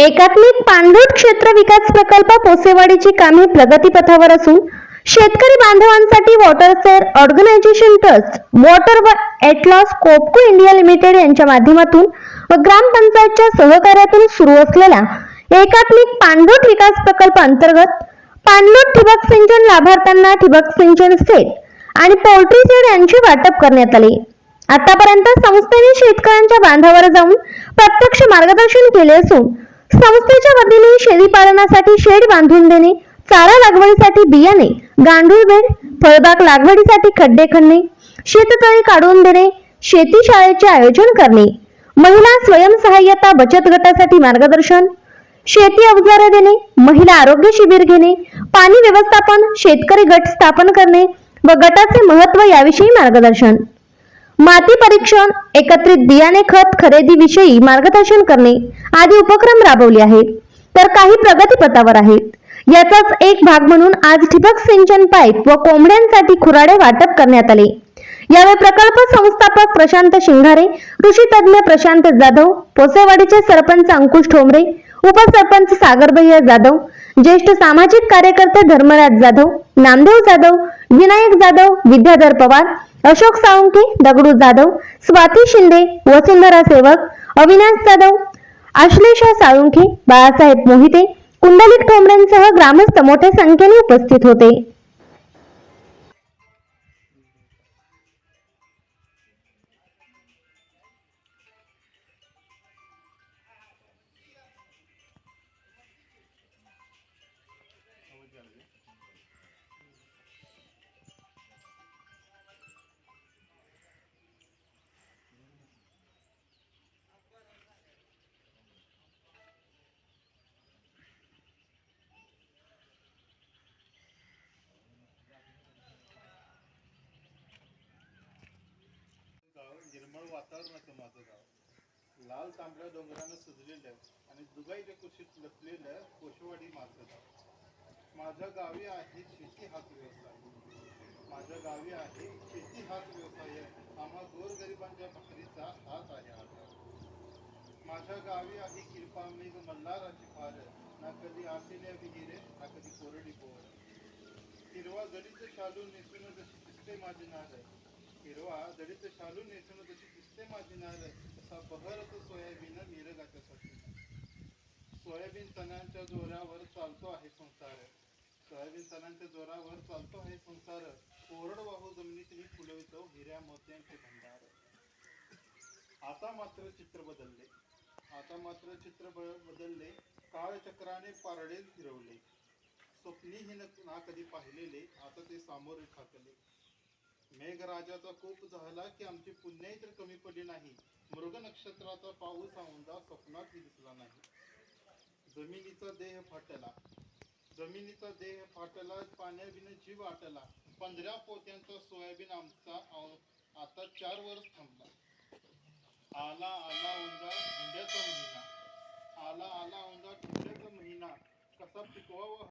एकात्मिक पाणलोट क्षेत्र विकास प्रकल्प पोसेवाडीची कामे प्रगतीपथावर असून शेतकरी बांधवांसाठी watershed organisation trust water व एटलॉस कोपको इंडिया लिमिटेड यांच्या माध्यमातून व ग्रामपंचायतच्या सहकार्यातून सुरू असलेल्या एकात्मिक पाणलोट विकास प्रकल्प अंतर्गत पाणलोट ठिबक सिंचन लाभार्थ्यांना ठिबक सिंचन सेट आणि पोल्ट्री सेट यांचे वाटप करण्यात आले. आतापर्यंत संस्थेने शेतकऱ्यांच्या बांधावर जाऊन प्रत्यक्ष मार्गदर्शन केले असून संस्थेच्या वतीने शेळी पालनासाठी शेड बांधून देणे चारा लागवडीसाठी बियाणे गांडूळ बेड फळबाग लागवडीसाठी खड्डे खणणे शेततळी काढून देणे शेती शाळेचे आयोजन करणे महिला स्वयंसहाय्यता बचत गटासाठी मार्गदर्शन शेती अवजारे देणे महिला आरोग्य शिबिर घेणे पाणी व्यवस्थापन शेतकरी गट स्थापन करणे व गटाचे महत्त्व याविषयी मार्गदर्शन. माती परीक्षण एकत्रित बियाणे खत खरेदीविषयी मार्गदर्शन करणे आदी उपक्रम राबवले आहेत. तर काही प्रगतीपथावर आहेत. याचाच एक भाग म्हणून आज ठिबक सिंचन पाईप व कोंबड्यांसाठी खुराडे वाटप करण्यात आले. यावेळी प्रकल्प संस्थापक प्रशांत शिंगारे कृषी तज्ञ प्रशांत जाधव पोसेवाडीचे सरपंच अंकुश ठोंबरे उपसरपंच सागरभैया जाधव ज्येष्ठ सामाजिक कार्यकर्ते धर्मराज जाधव नामदेव जाधव विनायक जाधव विद्याधर पवार अशोक साळुंके दगडू जाधव स्वाती शिंदे वसुंधरा सेवक अविनाश जाधव आश्लेषा साळुंखे बाळासाहेब मोहिते कुंडलिक ठोंबरेंसह ग्रामस्थ मोठ्या संख्येने उपस्थित होते. वातावरणाचं माझं गाव. लाल तांबड्या डोंगरानं सजलेलं आणि दुगाईच्या कुशीत लपलेलं कोशवाडी माझं गाव. माझ्या गावी आहे शेती हाच व्यवसाय. माझ्या गावी आहे शेती हाच व्यवसाय. आम्हा गोरगरिबांच्या भाकरीचा हात आहे आता माझ्या गावी आहे किरपा मेघ मल्हाराची फार. ना कधी आसेल्या विहिरे ना कधी कोरडी बोर. हिरवा गडीचं शालू नेसून जशी दिसते माझी आहे हिरवा जडीचं शालू नेसून तशी दिसते माझी नार तसा तो सोयाबीन निरगाच्यासाठी सोयाबीन तणांच्या जोरावर चालतो आहे संसार. सोयाबीन तणांच्या जोरावर चालतो आहे संसार. कोरडवाहू जमिनीत मी फुलवितो हिऱ्या मोत्यांचे भंडार. आता मात्र चित्र बदलले. आता मात्र चित्र बदलले. काळचक्राने पारडे फिरवले. स्वप्नीही न ना कधी पाहिलेले. आता ते सामोरे ठाकले मेघराजाचा कोप झाला की आमची पुण्याही तर कमी पडली नाही. मृग नक्षत्राचा पाऊस हा स्वप्नातही दिसला नाही. जमिनीचा देह फाटला. जमिनीचा देह फाटला पाण्याविन जीव आटला. पंधरा पोत्यांचा सोयाबीन आमचा आता चार वर्ष थांबला. आला आला उंदा हुंड्याचा महिना. आला आला उंदा ठेवल्याचा महिना. कसा पिकवावा